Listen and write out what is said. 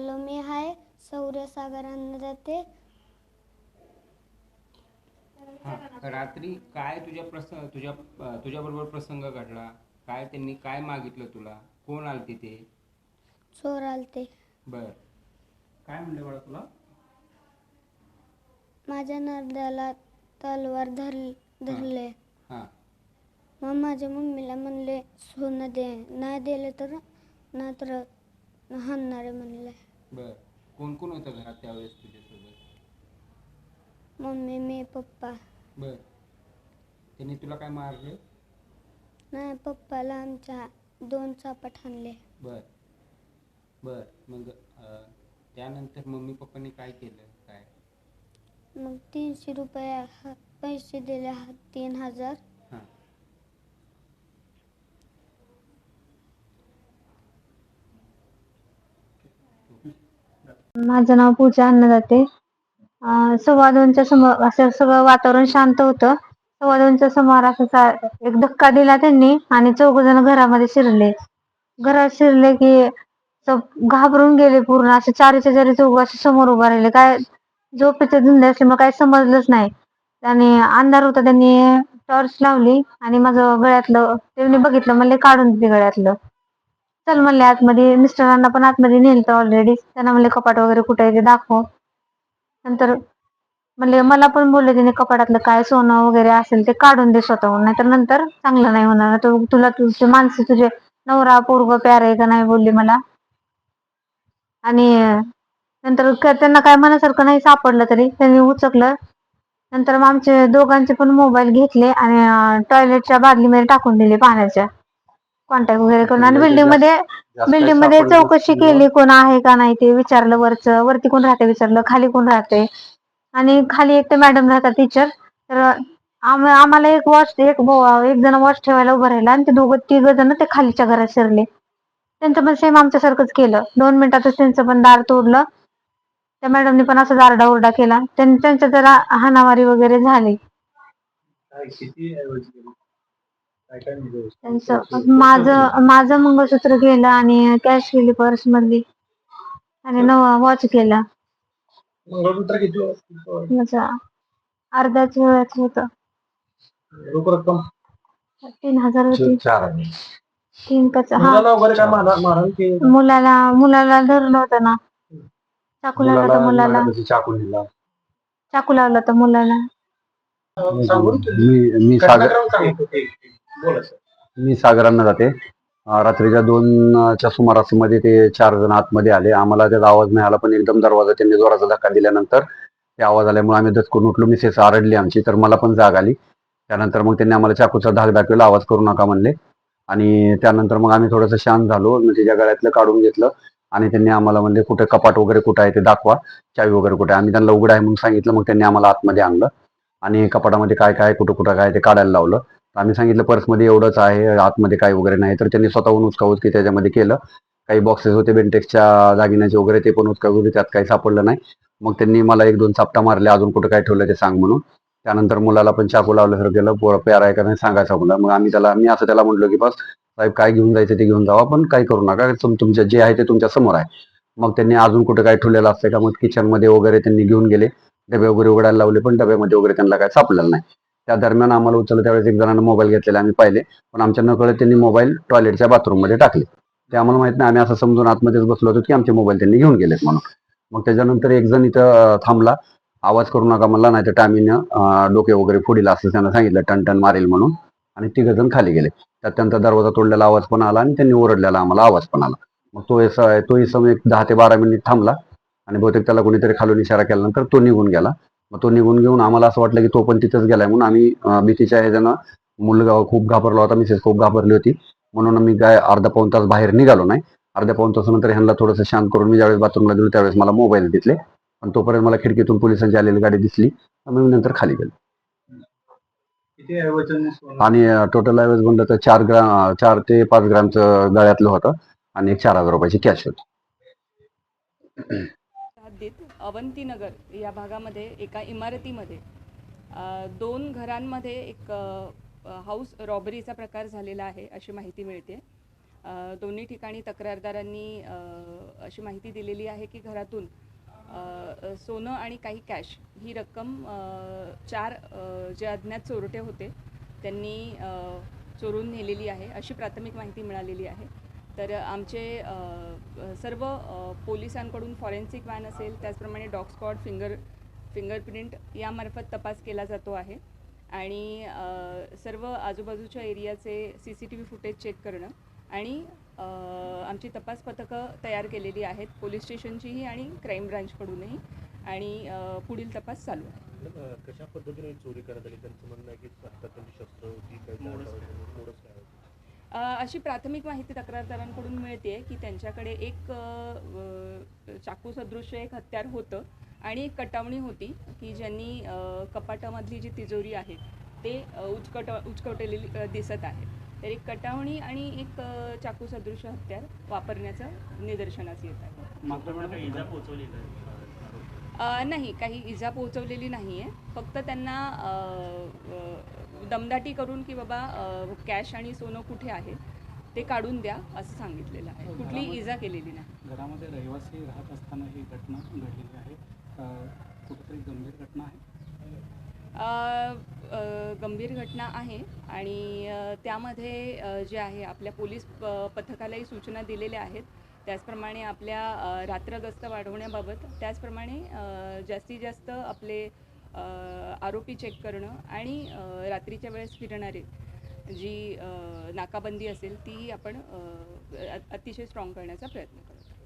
Hello मी हाय सौर्यसागरांना जाते हा रात्री काय तुझ्या प्रसंग तुझ्या तुझ्याबरोबर प्रसंग घडला? काय त्यांनी काय मागितलं तुला? कोण आलती ते? चोर आलते. बर. काय म्हणलं बाळा तुला? माझ्या नरड्याला तलवार धर धरले. हां. मग माझ्या मम्मीला म्हणले सोनं दे नाही दिले तर नाहीतर हाणणारे म्हणले. बर. कोण कोण होतं घरात त्यावेळेस तुझ्यासोबत? मम्मी मी पप्पा. बर. त्यांनी तुला काय मारलं? नाही पप्पाला आमच्या दोन चापट हाणले. बर. बर. मग अं, त्यानंतर मम्मी पप्पांनी काय केलं? काय? मग तीनशे रुपये ह- पैसे दिले ह- तीन हजार हां माझं नाव पूजा अन्नदाते. अं, सव्वा दोनच्या समोर असं सगळं वातावरण शांत होतं. सव्वा दोनच्या समोर असं एक धक्का दिला त्यांनी आणि चौघ जण घरामध्ये शिरले. घरात शिरले की घाबरून गेले पूर्ण. असे चारीच्या चारी चौघ असे समोर उभा राहिले. काय झोपेचे धंदे असल्यामुळे काय समजलंच नाही. आणि अंधार होता त्यांनी टॉर्च लावली आणि माझं गळ्यातलं त्यांनी बघितलं मला काढून दिली गळ्यातलं. चल म्हणले आतमध्ये मिस्टरांना पण आतमध्ये नेलं ऑलरेडी त्यांना म्हणले कपाट वगैरे कुठे आहे ते दाखव. नंतर म्हणले मला पण बोलले तिने कपाटातलं काय सोनं वगैरे असेल ते काढून दे स्वतःहून नाहीतर नंतर चांगलं नाही होणार. तू तुला तुझे माणसं तुझे नवरा पोरग प्यार आहे का नाही बोलली मला. आणि नंतर त्यांना काय मनासारखं नाही सापडलं तरी त्यांनी उचकलं. नंतर मग आमचे दोघांचे पण मोबाईल घेतले आणि टॉयलेटच्या बादलीमध्ये टाकून दिले पाण्याच्या. कॉन्टॅक्ट वगैरे करून. आणि बिल्डिंगमध्ये बिल्डिंगमध्ये चौकशी केली कोण आहे का नाही ते विचारलं वरचं. वरती कोण राहते विचारलं. खाली कोण राहते? आणि खाली एक ते मॅडम राहतात टीचर तर आम- आम्हाला एक वॉच एक बो- एक जण वॉच ठेवायला उभं राहिला आणि ते दोघं तिघ जण ते खालीच्या घरात शिरले. त्यांचं पण सेम आमच्यासारखंच केलं. दोन मिनिटातच त्यांचं पण दार तोडलं. त्या मॅडमने पण असं आरडाओरडा केला. त्यां- त्यांच्या जरा हाणामारी वगैरे झाली. त्यांचं. माझं माझं मंगळसूत्र गेलं आणि कॅश गेली पर्स मधली. आणि नवा वॉच केला. मंगळसूत्र किती माझा अर्ध्याच वेळाच होत. रोख रक्कम? तीन हजार होती. चार तीन का चा- हा. मुलाला मुलाला मुलाला धरलं होतं ना. चाकू लावला होता मुलाला. चाकू दिला? चाकू लावला होता मुलाला. मी सागर बोला सर. मी सागरांना जाते. रात्रीच्या दोनच्या सुमारासमध्ये ते चार जण आतमध्ये आले. आम्हाला त्याचा आवाज नाही आला पण एकदम दरवाजा त्यांनी जोराचा धक्का दिल्यानंतर ते आवाज आल्यामुळे आम्ही दचकून उठलो. मिसेस आरडली आमची तर मला पण जाग आली. त्यानंतर मग त्यांनी आम्हाला चाकूचा धाक दाखवला आवाज करू नका म्हणले. आणि त्यानंतर मग आम्ही थोडंसं शांत झालो. मग ज्या गळ्यातलं काढून घेतलं. आणि त्यांनी आम्हाला म्हणले कुठे कपाट वगैरे कुठं आहे ते दाखवा. चावी वगैरे कुठे आहे? आम्ही त्यांना उघड आहे म्हणून सांगितलं. मग त्यांनी आम्हाला आतमध्ये आणलं. आणि कपाटामध्ये काय काय कुठं कुठं काय ते काढायला लावलं. आम्ही सांगितलं पर्समध्ये एवढंच आहे आतमध्ये काय वगैरे नाही. तर त्यांनी स्वतःहून उचकाउचकी त्याच्यामध्ये केलं. काही बॉक्सेस होते बेंटेक्सच्या दागिन्याचे वगैरे ते पण उचकाउचकी त्यात काही सापडलं नाही. मग त्यांनी मला एक दोन चापटा मारले अजून कुठं काय ठेवलं ते सांग म्हणून. त्यानंतर मुलाला पण चाकू लावल्यासारखं गेलं. पोर प्यार आहे का नाही सांगायचं मुला मग आम्ही त्याला मी असं त्याला म्हटलं की बस साहेब काय घेऊन जायचं ते घेऊन जावा पण काही करू नका. तुम तुमच्या जे आहे ते तुमच्यासमोर आहे. मग त्यांनी अजून कुठं काय ठेवलेलं असतं का? मग किचनमध्ये वगैरे त्यांनी घेऊन गेले. डबे वगैरे उघडायला लावले पण डब्यामध्ये वगैरे त्यांना काय सापडलेलं नाही. त्या दरम्यान आम्हाला उचललं त्यावेळेस एक जणांना मोबाईल घेतलेला आम्ही पाहिले. पण आमच्या नकळत त्यांनी मोबाईल टॉयलेटच्या बाथरूममध्ये टाकले. ते आम्हाला माहीत नाही आम्ही असं समजून आतमध्येच बसलो होतो की आमचे मोबाईल त्यांनी घेऊन गेलेत म्हणून. मग त्याच्यानंतर एक जण इथं थांबला. आवाज करू नका म्हणला नाही तर टामीनं डोके वगैरे फुडील असं त्यांना सांगितलं टन टन मारेल म्हणून. आणि तिघ जण खाली गेले. त्यात त्यांचा दरवाजा तोडलेला आवाज पण आला आणि त्यांनी ओरडलेला आम्हाला आवाज पण आला. मग तो तोही सम एक दहा ते बारा मिनिट थांबला. आणि बहुतेक त्याला कोणीतरी खालून इशारा केल्यानंतर तो निघून गेला. मग तो निघून घेऊन आम्हाला असं वाटलं की तो पण तिथंच गेलाय म्हणून आम्ही भीतीच्या ह्याच्यानं मुलगा खूप घाबरला होता मिसेस खूप घाबरली होती. म्हणून आम्ही काय अर्धा पाऊन तास बाहेर निघालो नाही. अर्ध्या पाऊन तासानंतर ह्यांना थोडंसं शांत करून मी ज्यावेळेस बाथरूमला गेलो त्यावेळेस मला मोबाईल दिसले. पण तोपर्यंत मला खिडकीतून पोलिसांची आलेली गाडी दिसली. त्यामुळे मी नंतर खाली गेलो? आणि टोटल ॲव्हरेज म्हणलं तर चार ग्राम चार ते पाच ग्रामचं गळ्यातलं होतं. आणि एक चार हजार रुपयाची कॅश होती. अवंतीनगर या भागामध्ये एका इमारतीमध्ये दोन घरांमध्ये एक हाऊस रॉबरीचा प्रकार झालेला आहे अशी माहिती मिळते. दोन्ही ठिकाणी तक्रारदारांनी अशी माहिती दिलेली आहे की घरातून सोनं आणि काही कॅश ही रक्कम चार जे अज्ञात चोरटे होते त्यांनी चोरून नेलेली आहे अशी प्राथमिक माहिती मिळालेली आहे. तर आमचे सर्व पोलिसांकडून फॉरेन्सिक वॅन असेल त्याचप्रमाणे डॉग स्पॉट फिंगर फिंगरप्रिंट यामार्फत तपास केला जातो आहे. आणि सर्व आजूबाजूच्या एरियाचे C C T V footage check करणं आणि आमची तपास पथकं तयार केलेली आहेत पोलीस स्टेशनचीही आणि क्राईम ब्रांचकडूनही. आणि पुढील तपास चालू आहे. कशा पद्धतीने चोरी करण्यात आली त्यांचं म्हणणं आहे की शस्त्र होती अशी प्राथमिक माहिती तक्रारदारांकडून मिळते की त्यांच्याकडे एक चाकू सदृश्य एक हत्यार होतं आणि एक कटावणी होती की ज्यांनी कपाटामधली जी तिजोरी आहे ते उचकट उचकवलेली दिसत आहे. तर एक कटावणी आणि एक चाकू सदृश्य हत्यार वापरण्याचं निदर्शनास येत आहे मात्र इजा पोहोचवली अ, नाही काही इजा पोहोचवलेली नाही आहे फक्त त्यांना दमदाटी करून की बाबा कॅश आणि सोनं कुठे आहे ते काढून द्या असं सांगितलेलं आहे. कुठली इजा केलेली नाही. घरामध्ये रहिवासी राहत असताना ही घटना घडलेली आहे. कुठेतरी गंभीर घटना आहे? गंभीर घटना आहे आणि त्यामध्ये जे आहे आपल्या पोलीस पथकालाही सूचना दिलेल्या आहेत. त्याचप्रमाणे आपल्या रात्रगस्त रात्र गस्त वाढवण्याबाबत त्याचप्रमाणे जास्तीत जास्त आपले आरोपी चेक करणं आणि रात्रीच्या वेळेस फिरणारे जी नाकाबंदी असेल ती आपण अतिशय स्ट्रॉंग करण्याचा प्रयत्न करतो.